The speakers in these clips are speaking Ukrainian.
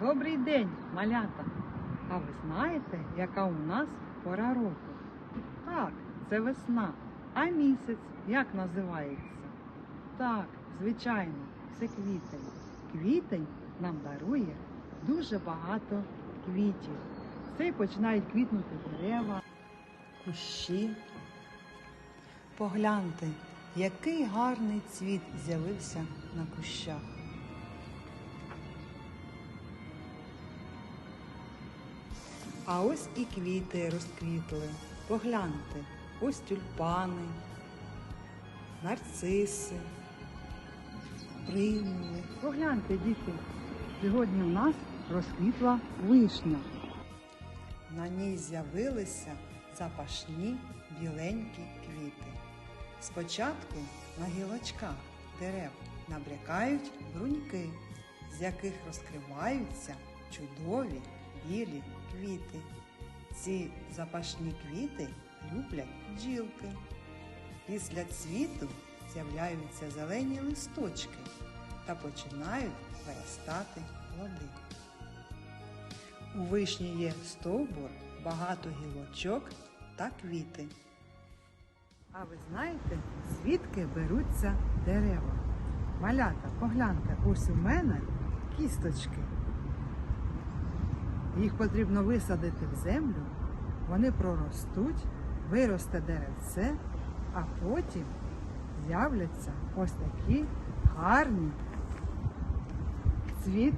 Добрий день, малята! А ви знаєте, яка у нас пора року? Так, це весна. А місяць як називається? Так, звичайно, це квітень. Квітень нам дарує дуже багато квітів. Це починають квітнути дерева, кущі. Погляньте, який гарний цвіт з'явився на кущах. А ось і квіти розквітли. Погляньте, ось тюльпани, нарциси, примули. Погляньте, діти, сьогодні в нас розквітла вишня. На ній з'явилися запашні біленькі квіти. Спочатку на гілочках дерев набрякають бруньки, з яких розкриваються чудові білі квіти. Ці запашні квіти люблять бджілки. Після цвіту з'являються зелені листочки та починають виростати плоди. У вишні є стовбур, багато гілочок та квіти. А ви знаєте, звідки беруться дерева? Малята, погляньте, ось у мене кісточки. Їх потрібно висадити в землю, вони проростуть, виросте деревце, а потім з'являться ось такі гарні цвіт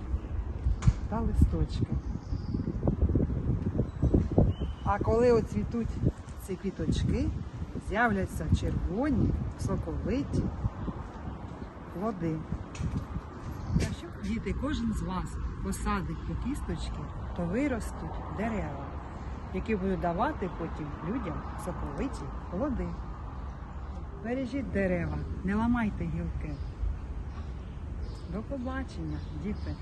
та листочки. А коли оцвітуть ці квіточки, з'являться червоні, соковиті плоди. Діти, кожен з вас посадить по кісточки, то виростуть дерева, які будуть давати потім людям соковиті плоди. Бережіть дерева, не ламайте гілки. До побачення, діти!